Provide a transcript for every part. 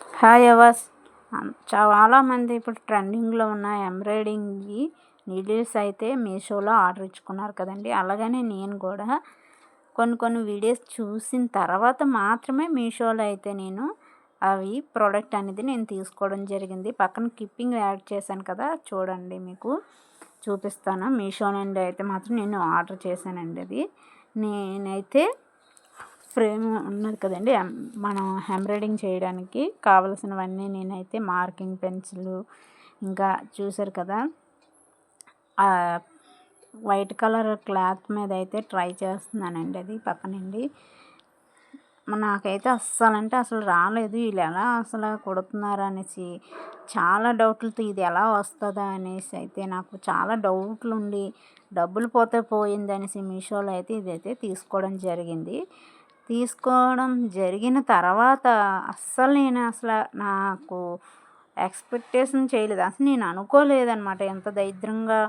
Hi hours చాలామంది ఇప్పుడు ట్రెండింగ్లో ఉన్న ఎంబ్రాయిడింగ్కి నీడిల్స్ అయితే మీషోలో ఆర్డర్ ఇచ్చుకున్నారు కదండి. అలాగనే నేను కూడా కొన్ని కొన్ని వీడియోస్ చూసిన తర్వాత మాత్రమే మీషోలో అయితే నేను అవి ప్రోడక్ట్ అనేది నేను తీసుకోవడం జరిగింది. పక్కన కిప్పింగ్ యాడ్ చేశాను కదా చూడండి మీకు. చూపిస్తాను. మీషో నుండి అయితే మాత్రం నేను ఆర్డర్ చేశానండి అది. నేనైతే ఫ్రేమ్ ఉన్నది కదండి. మనం ఎంబ్రాయిడింగ్ చేయడానికి కావలసినవన్నీ నేనైతే మార్కింగ్ పెన్సిల్ ఇంకా చూసారు కదా వైట్ కలర్ క్లాత్ మీద అయితే ట్రై చేస్తున్నానండి అది పక్కనండి. నాకైతే అస్సలు అంటే అసలు రాలేదు. వీళ్ళు ఎలా అసలు కుడుతున్నారు అనేసి చాలా డౌట్లతో ఇది ఎలా వస్తుందా అనేసి అయితే నాకు చాలా డౌట్లు ఉండి డబ్బులు పోతే పోయింది అనేసి మీషోలో అయితే ఇదైతే తీసుకోవడం జరిగింది. తీసుకోవడం జరిగిన తర్వాత అస్సలు నేను అసలు నాకు ఎక్స్పెక్టేషన్ చేయలేదు. అసలు నేను అనుకోలేదనమాట ఎంత దరిద్రంగా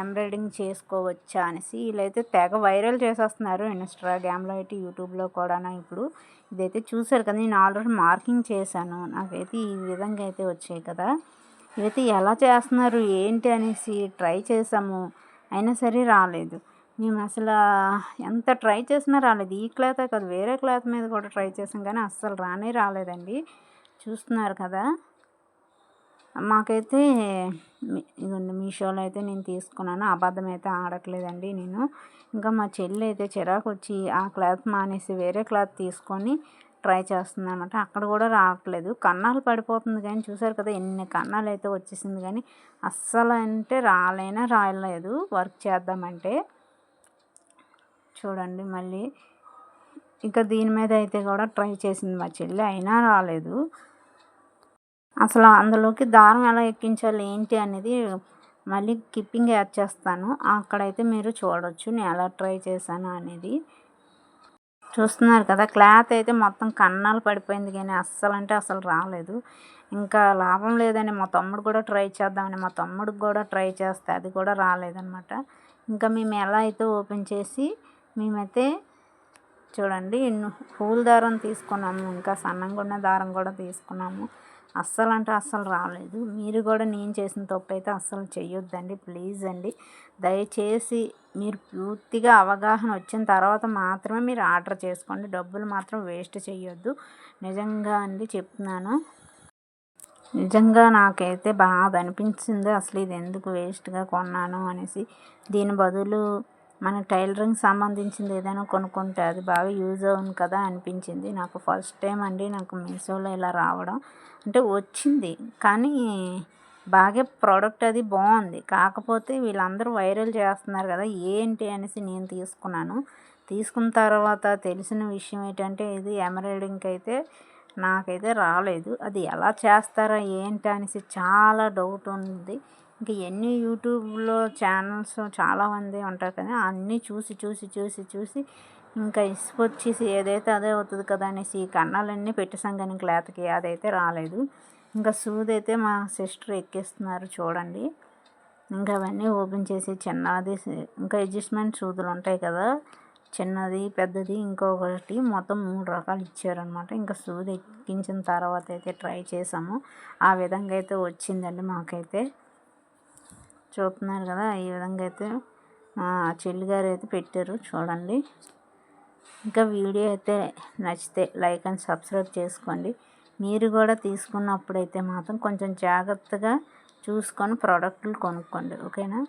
ఎంబ్రాయిడింగ్ చేసుకోవచ్చా అనేసి. వీళ్ళైతే తెగ వైరల్ చేసేస్తున్నారు ఇన్స్టాగ్రామ్లో అయితే యూట్యూబ్లో కూడా ఇప్పుడు. ఇదైతే చూసారు కదా నేను ఆల్రెడీ మార్కింగ్ చేశాను. నాకైతే ఈ విధంగా అయితే వచ్చాయి కదా. ఇవైతే ఎలా చేస్తున్నారు ఏంటి అనేసి ట్రై చేసాము అయినా సరే రాలేదు. మేము అసలు ఎంత ట్రై చేసినా రాలేదు. ఈ క్లాతే కాదు వేరే క్లాత్ మీద కూడా ట్రై చేసాం కానీ అస్సలు రానే రాలేదండి. చూస్తున్నారు కదా. మాకైతే ఇదిగోండి మీషోలో అయితే నేను తీసుకున్నాను. అబద్ధం అయితే ఆడట్లేదండి నేను. ఇంకా మా చెల్లి అయితే చిరాకు వచ్చి ఆ క్లాత్ మానేసి వేరే క్లాత్ తీసుకొని ట్రై చేస్తుంది అనమాట అక్కడ కూడా రావట్లేదు. కన్నాలు పడిపోతుంది కానీ చూసారు కదా ఎన్ని కన్నాలు అయితే వచ్చేసింది కానీ అస్సలు అంటే రాలేనా రాయలేదు వర్క్ చేద్దామంటే. చూడండి మళ్ళీ. ఇంకా దీని మీద అయితే కూడా ట్రై చేసింది మా చెల్లి అయినా రాలేదు. అసలు అందులోకి దారం ఎలా ఎక్కించాలి ఏంటి అనేది మళ్ళీ కిప్పింగ్ యాడ్ చేస్తాను. అక్కడైతే మీరు చూడవచ్చు నేను ఎలా ట్రై చేశాను అనేది. చూస్తున్నారు కదా క్లాత్ అయితే మొత్తం కన్నాలు పడిపోయింది కానీ అస్సలు అంటే అసలు రాలేదు. ఇంకా లాభం లేదని మా తమ్ముడు కూడా ట్రై చేద్దామని మా తమ్ముడికి కూడా ట్రై చేస్తే అది కూడా రాలేదనమాట ఇంకా మేము ఎలా అయితే ఓపెన్ చేసి మేమైతే చూడండి పూల దారం తీసుకున్నాము ఇంకా సన్నంగా ఉన్న దారం కూడా తీసుకున్నాము. అస్సలు అంటే అస్సలు రాలేదు. మీరు కూడా నేను చేసిన తప్పు అయితే అస్సలు చేయొద్దండి ప్లీజ్ అండి. దయచేసి మీరు పూర్తిగా అవగాహన వచ్చిన తర్వాత మాత్రమే మీరు ఆర్డర్ చేసుకోండి. డబ్బులు మాత్రం వేస్ట్ చేయొద్దు నిజంగా అండి చెప్తున్నాను. నిజంగా నాకైతే బాగా అనిపించింది. అసలు ఇది ఎందుకు వేస్ట్గా కొన్నాను అనేసి. దీని బదులు మన టైలరింగ్ సంబంధించింది ఏదైనా కొనుక్కుంటే అది బాగా యూజ్ అవును కదా అనిపించింది. నాకు ఫస్ట్ టైం అండి నాకు మీషోలో ఇలా రావడం. అంటే వచ్చింది కానీ బాగా ప్రోడక్ట్ అది బాగుంది. కాకపోతే వీళ్ళందరూ వైరల్ చేస్తున్నారు కదా ఏంటి అనేసి నేను తీసుకున్నాను. తీసుకున్న తర్వాత తెలిసిన విషయం ఏంటంటే ఇది ఎమరాల్డింగ్కి అయితే నాకైతే రాలేదు. అది ఎలా చేస్తారా ఏంటి అనేసి చాలా డౌట్ ఉంది. ఇంకా ఎన్ని యూట్యూబ్లో ఛానల్స్ చాలామంది ఉంటారు కదా అన్నీ చూసి చూసి చూసి చూసి ఇంకా ఇసుకొచ్చేసి ఏదైతే అదే అవుతుంది కదా అనేసి ఈ కన్నాలన్నీ పెట్టేసాం కానీ క్లాత్కి అదైతే రాలేదు. ఇంకా సూది అయితే మా సిస్టర్ ఎక్కిస్తున్నారు చూడండి. ఇంకా అవన్నీ ఓపెన్ చేసి చిన్నది ఇంకా అడ్జస్ట్మెంట్ సూదులు ఉంటాయి కదా చిన్నది పెద్దది ఇంకొకటి మొత్తం మూడు రకాలు ఇచ్చారనమాట ఇంకా సూది ఎక్కించిన తర్వాత అయితే ట్రై చేసాము. ఆ విధంగా అయితే వచ్చిందండి మాకైతే. చూస్తున్నారు కదా ఈ విధంగా అయితే చెల్లి గారు అయితే పెట్టారు చూడండి. ఇంకా వీడియో అయితే నచ్చితే లైక్ అండ్ సబ్స్క్రైబ్ చేసుకోండి. మీరు కూడా తీసుకున్నప్పుడైతే మాత్రం కొంచెం జాగ్రత్తగా చూసుకొని ప్రోడక్ట్లు కొనుక్కోండి ఓకేనా?